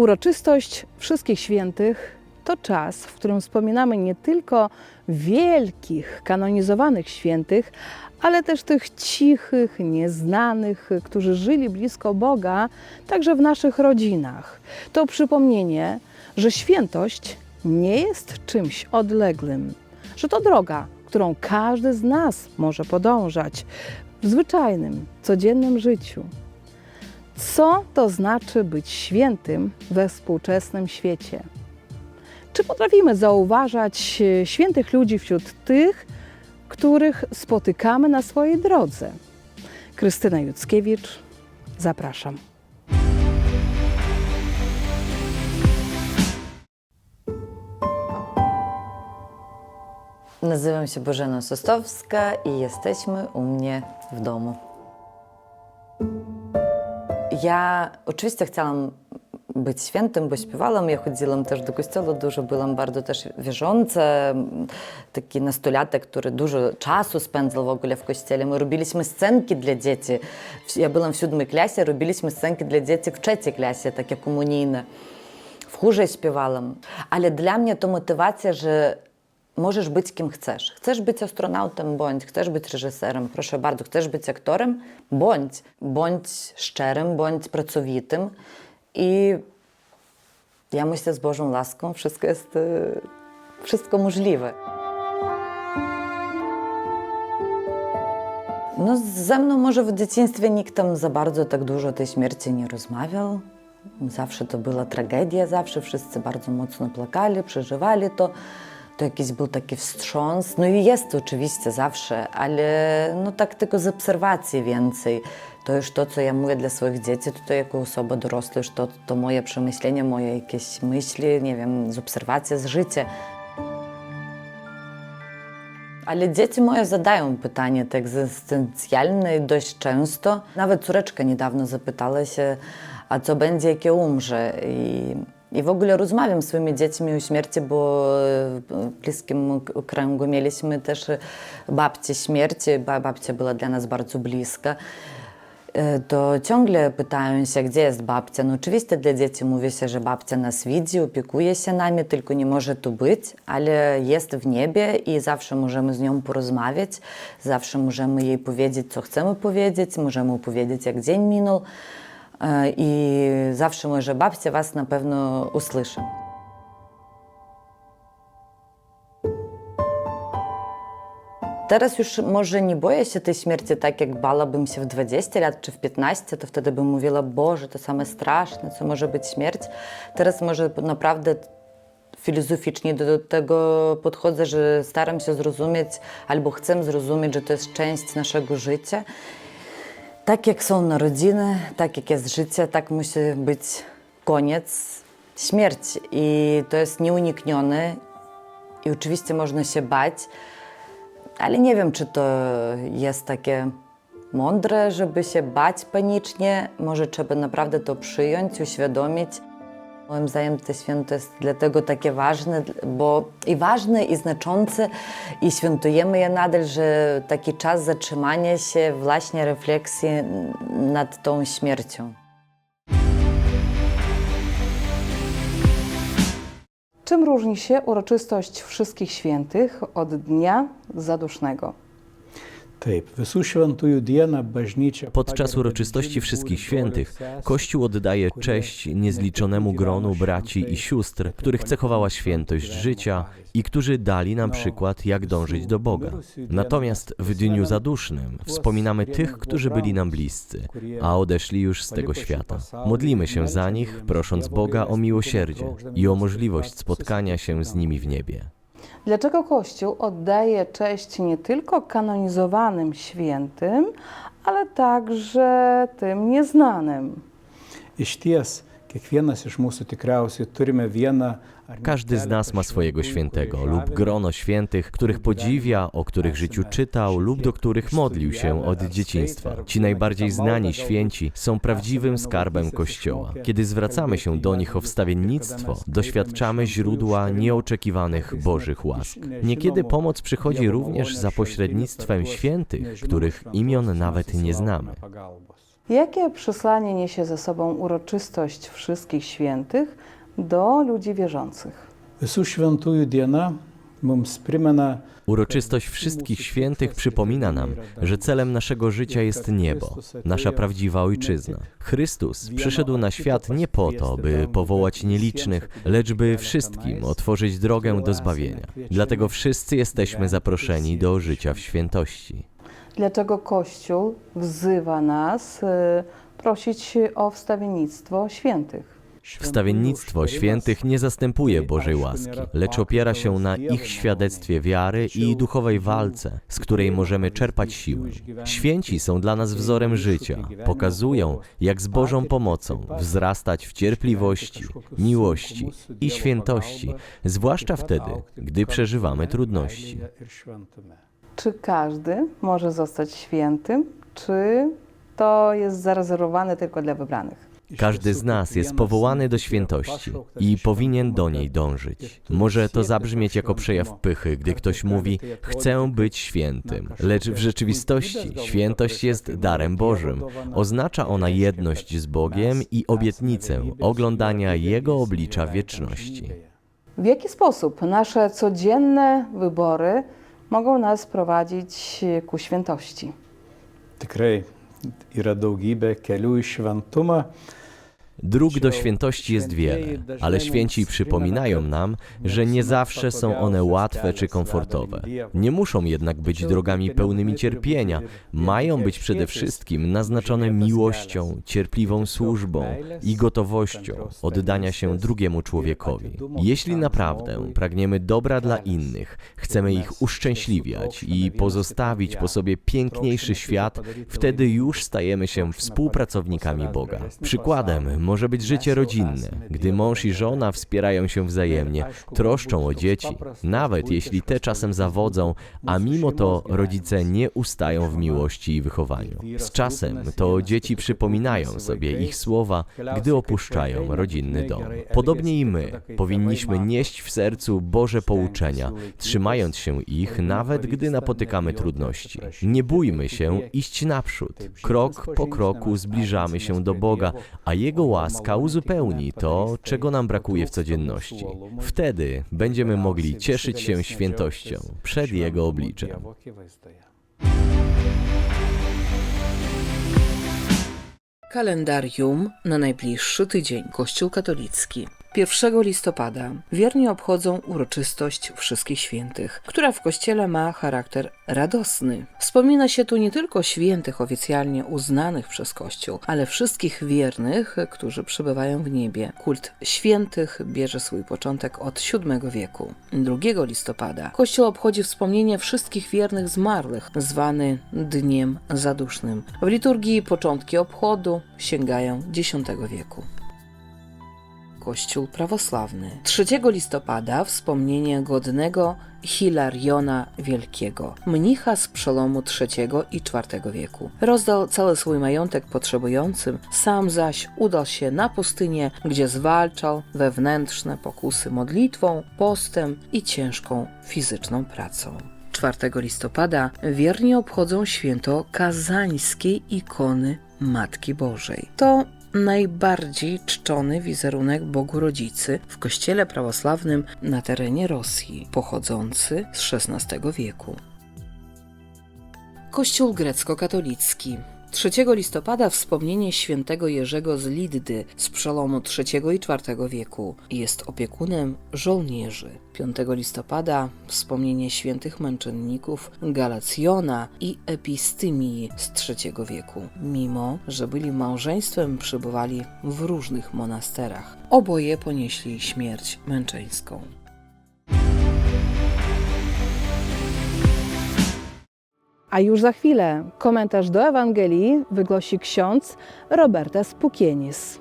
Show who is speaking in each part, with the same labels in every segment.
Speaker 1: Uroczystość Wszystkich Świętych to czas, w którym wspominamy nie tylko wielkich, kanonizowanych świętych, ale też tych cichych, nieznanych, którzy żyli blisko Boga, także w naszych rodzinach. To przypomnienie, że świętość nie jest czymś odległym, że to droga, którą każdy z nas może podążać w zwyczajnym, codziennym życiu. Co to znaczy być świętym we współczesnym świecie? Czy potrafimy zauważać e, świętych ludzi wśród tych, których spotykamy na swojej drodze? Krystyna Juckiewicz, zapraszam.
Speaker 2: Nazywam się Bożena Sostowska i jesteśmy u mnie w domu. Oczywiście chciałam być świętym, bo śpiewałam, ja chodziłam też do kościoła, dużo byłam bardzo też wierząca, taki nastolatek, który dużo czasu spędzał w ogóle w kościele. My robiliśmy scenki dla dzieci. Ja byłam w siódmej klasie, robiliśmy scenki dla dzieci w trzeciej klasie, takie komunijne. W chórze śpiewałam. Ale dla mnie to motywacja, że możesz być kim chcesz. Chcesz być astronautem, bądź, chcesz być reżyserem, proszę bardzo, chcesz być aktorem, bądź, bądź szczerym, bądź pracowitym. I ja myślę, z Bożą łaską wszystko jest, e, wszystko możliwe. No, ze mną może w dzieciństwie nikt tam za bardzo tak dużo o tej śmierci nie rozmawiał. Zawsze to była tragedia, zawsze wszyscy bardzo mocno płakali, przeżywali to. To jakiś był taki wstrząs. No i jest oczywiście zawsze, ale no tak tylko z obserwacji więcej. To już to, co ja mówię dla swoich dzieci, to, jako osoba dorosła, to, to moje przemyślenia, moje jakieś myśli, nie wiem, z obserwacji, z życia. Ale dzieci moje zadają pytania te egzystencjalne dość często. Nawet córeczka niedawno zapytała się, a co będzie, jak ja umrze? I, I w ogóle rozmawiam z swoimi dziećmi o śmierci, bo w bliskim kręgu mieliśmy też babcię śmierci. Ba- Babcia była dla nas bardzo bliska. E, To ciągle pytają się, gdzie jest babcia. No oczywiście dla dzieci mówi się, że babcia nas widzi, opiekuje się nami, tylko nie może tu być, ale jest w niebie i zawsze możemy z nią porozmawiać, zawsze możemy jej powiedzieć, co chcemy powiedzieć, możemy opowiedzieć, jak dzień minął E, i zawsze może babcia was na pewno usłyszy. Teraz już może nie boję się tej śmierci tak, jak bałabym się w 20 lat czy w 15, to wtedy bym mówiła, Boże, to same straszne, co może być śmierć. Teraz może naprawdę filozoficznie do tego podchodzę, że staram się zrozumieć albo chcę zrozumieć, że to jest część naszego życia. Tak jak są narodziny, tak jak jest życie, tak musi być koniec, śmierć. I to jest nieuniknione. I oczywiście można się bać, ale nie wiem, czy to jest takie mądre, żeby się bać panicznie. Może trzeba naprawdę to przyjąć, uświadomić. Moim zdaniem to święto jest dlatego takie ważne, bo i ważne, i znaczące, i świętujemy je nadal, że taki czas zatrzymania się, właśnie refleksji nad tą śmiercią.
Speaker 1: Czym różni się uroczystość Wszystkich Świętych od Dnia Zadusznego?
Speaker 3: Taip, visų šventųjų dieną bažnyčia.
Speaker 4: Podczas uroczystości Wszystkich Świętych Kościół oddaje cześć niezliczonemu gronu braci i sióstr, których cechowała świętość życia i którzy dali nam przykład, jak dążyć do Boga. Natomiast w Dniu Zadusznym wspominamy tych, którzy byli nam bliscy, a odeszli już z tego świata. Modlimy się za nich, prosząc Boga o miłosierdzie i o możliwość spotkania się z nimi w niebie.
Speaker 1: Dlaczego Kościół oddaje cześć nie tylko kanonizowanym świętym, ale także tym nieznanym?
Speaker 3: Iš ties, kiekvienas iš mūsų tikriausiai turime vieną.
Speaker 4: Każdy z nas ma swojego świętego lub grono świętych, których podziwia, o których życiu czytał lub do których modlił się od dzieciństwa. Ci najbardziej znani święci są prawdziwym skarbem Kościoła. Kiedy zwracamy się do nich o wstawiennictwo, doświadczamy źródła nieoczekiwanych Bożych łask. Niekiedy pomoc przychodzi również za pośrednictwem świętych, których imion nawet nie znamy.
Speaker 5: Jakie przesłanie niesie ze sobą uroczystość wszystkich świętych do ludzi wierzących?
Speaker 4: Uroczystość wszystkich świętych przypomina nam, że celem naszego życia jest niebo, nasza prawdziwa ojczyzna. Chrystus przyszedł na świat nie po to, by powołać nielicznych, lecz by wszystkim otworzyć drogę do zbawienia. Dlatego wszyscy jesteśmy zaproszeni do życia w świętości.
Speaker 5: Dlaczego Kościół wzywa nas y, prosić o wstawiennictwo świętych?
Speaker 4: Wstawiennictwo świętych nie zastępuje Bożej łaski, lecz opiera się na ich świadectwie wiary i duchowej walce, z której możemy czerpać siłę. Święci są dla nas wzorem życia, pokazują, jak z Bożą pomocą wzrastać w cierpliwości, miłości i świętości, zwłaszcza wtedy, gdy przeżywamy trudności.
Speaker 5: Czy każdy może zostać świętym, czy to jest zarezerwowane tylko dla wybranych?
Speaker 4: Każdy z nas jest powołany do świętości i powinien do niej dążyć. Może to zabrzmieć jako przejaw pychy, gdy ktoś mówi: Chcę być świętym, lecz w rzeczywistości świętość jest darem Bożym. Oznacza ona jedność z Bogiem i obietnicę oglądania Jego oblicza wieczności.
Speaker 5: W jaki sposób nasze codzienne wybory mogą nas prowadzić ku świętości?
Speaker 3: Tikrai yra daugybė kelių į šventumą.
Speaker 4: Dróg do świętości jest wiele, ale święci przypominają nam, że nie zawsze są one łatwe czy komfortowe. Nie muszą jednak być drogami pełnymi cierpienia, mają być przede wszystkim naznaczone miłością, cierpliwą służbą i gotowością oddania się drugiemu człowiekowi. Jeśli naprawdę pragniemy dobra dla innych, chcemy ich uszczęśliwiać i pozostawić po sobie piękniejszy świat, wtedy już stajemy się współpracownikami Boga. Przykładem może być życie rodzinne, gdy mąż i żona wspierają się wzajemnie, troszczą o dzieci, nawet jeśli te czasem zawodzą, a mimo to rodzice nie ustają w miłości i wychowaniu. Z czasem to dzieci przypominają sobie ich słowa, gdy opuszczają rodzinny dom. Podobnie i my powinniśmy nieść w sercu Boże pouczenia, trzymając się ich, nawet gdy napotykamy trudności. Nie bójmy się iść naprzód. Krok po kroku zbliżamy się do Boga, a Jego łaska uzupełni to, czego nam brakuje w codzienności. Wtedy będziemy mogli cieszyć się świętością przed Jego obliczem.
Speaker 1: Kalendarium na najbliższy tydzień Kościół katolicki. 1 listopada wierni obchodzą uroczystość Wszystkich Świętych, która w Kościele ma charakter radosny. Wspomina się tu nie tylko świętych oficjalnie uznanych przez Kościół, ale wszystkich wiernych, którzy przebywają w niebie. Kult świętych bierze swój początek od VII wieku. 2 listopada Kościół obchodzi wspomnienie wszystkich wiernych zmarłych, zwany Dniem Zadusznym. W liturgii początki obchodu sięgają X wieku. Kościół prawosławny. 3 listopada wspomnienie godnego Hilariona Wielkiego, mnicha z przełomu III i IV wieku. Rozdał cały swój majątek potrzebującym, sam zaś udał się na pustynię, gdzie zwalczał wewnętrzne pokusy modlitwą, postem i ciężką fizyczną pracą. 4 listopada wierni obchodzą święto kazańskiej ikony Matki Bożej. To najbardziej czczony wizerunek Bogu Rodzicy w kościele prawosławnym na terenie Rosji, pochodzący z XVI wieku. Kościół grecko-katolicki. 3 listopada wspomnienie świętego Jerzego z Liddy z przełomu III i IV wieku jest opiekunem żołnierzy. 5 listopada wspomnienie świętych męczenników Galacjona i Epistymii z III wieku, mimo że byli małżeństwem, przebywali w różnych monasterach. Oboje ponieśli śmierć męczeńską.
Speaker 5: A już za chwilę komentarz do Ewangelii wygłosi ksiądz Roberta Spukienis.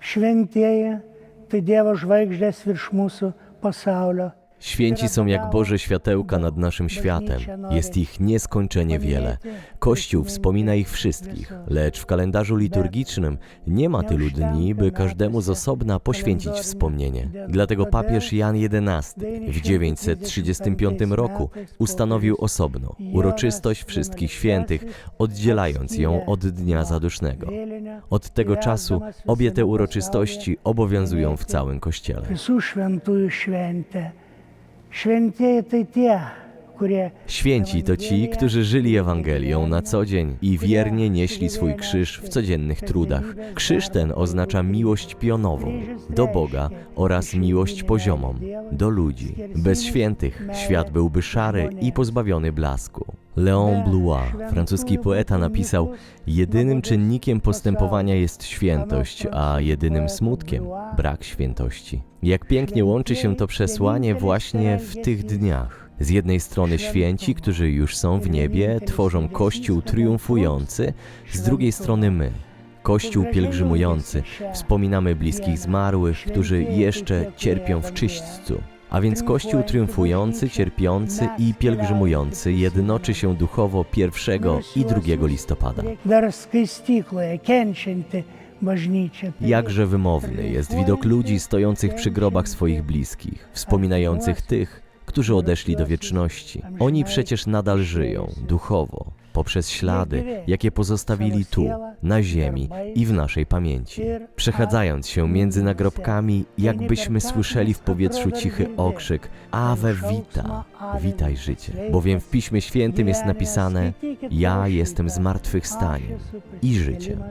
Speaker 6: Šventieji, tai Dievo žvaigždės virš mūsų pasaulio.
Speaker 4: Święci są jak Boże światełka nad naszym światem. Jest ich nieskończenie wiele. Kościół wspomina ich wszystkich, lecz w kalendarzu liturgicznym nie ma tylu dni, by każdemu z osobna poświęcić wspomnienie. Dlatego papież Jan XI w 935 roku ustanowił osobno uroczystość wszystkich świętych, oddzielając ją od Dnia Zadusznego. Od tego czasu obie te uroczystości obowiązują w całym Kościele.
Speaker 6: šventieji tai tie
Speaker 4: Święci to ci, którzy żyli Ewangelią na co dzień i wiernie nieśli swój krzyż w codziennych trudach. Krzyż ten oznacza miłość pionową do Boga oraz miłość poziomą do ludzi. Bez świętych świat byłby szary i pozbawiony blasku. Léon Blois, francuski poeta, napisał: Jedynym czynnikiem postępowania jest świętość, a jedynym smutkiem brak świętości. Jak pięknie łączy się to przesłanie właśnie w tych dniach. Z jednej strony święci, którzy już są w niebie, tworzą Kościół triumfujący, z drugiej strony my, Kościół pielgrzymujący, wspominamy bliskich zmarłych, którzy jeszcze cierpią w czyśćcu. A więc Kościół triumfujący, cierpiący i pielgrzymujący jednoczy się duchowo 1 i 2 listopada. Jakże wymowny jest widok ludzi stojących przy grobach swoich bliskich, wspominających tych, którzy odeszli do wieczności. Oni przecież nadal żyją duchowo, poprzez ślady, jakie pozostawili tu, na ziemi i w naszej pamięci. Przechadzając się między nagrobkami, jakbyśmy słyszeli w powietrzu cichy okrzyk Ave vita, witaj życie. Bowiem w Piśmie Świętym jest napisane Ja jestem zmartwychwstaniem i życiem.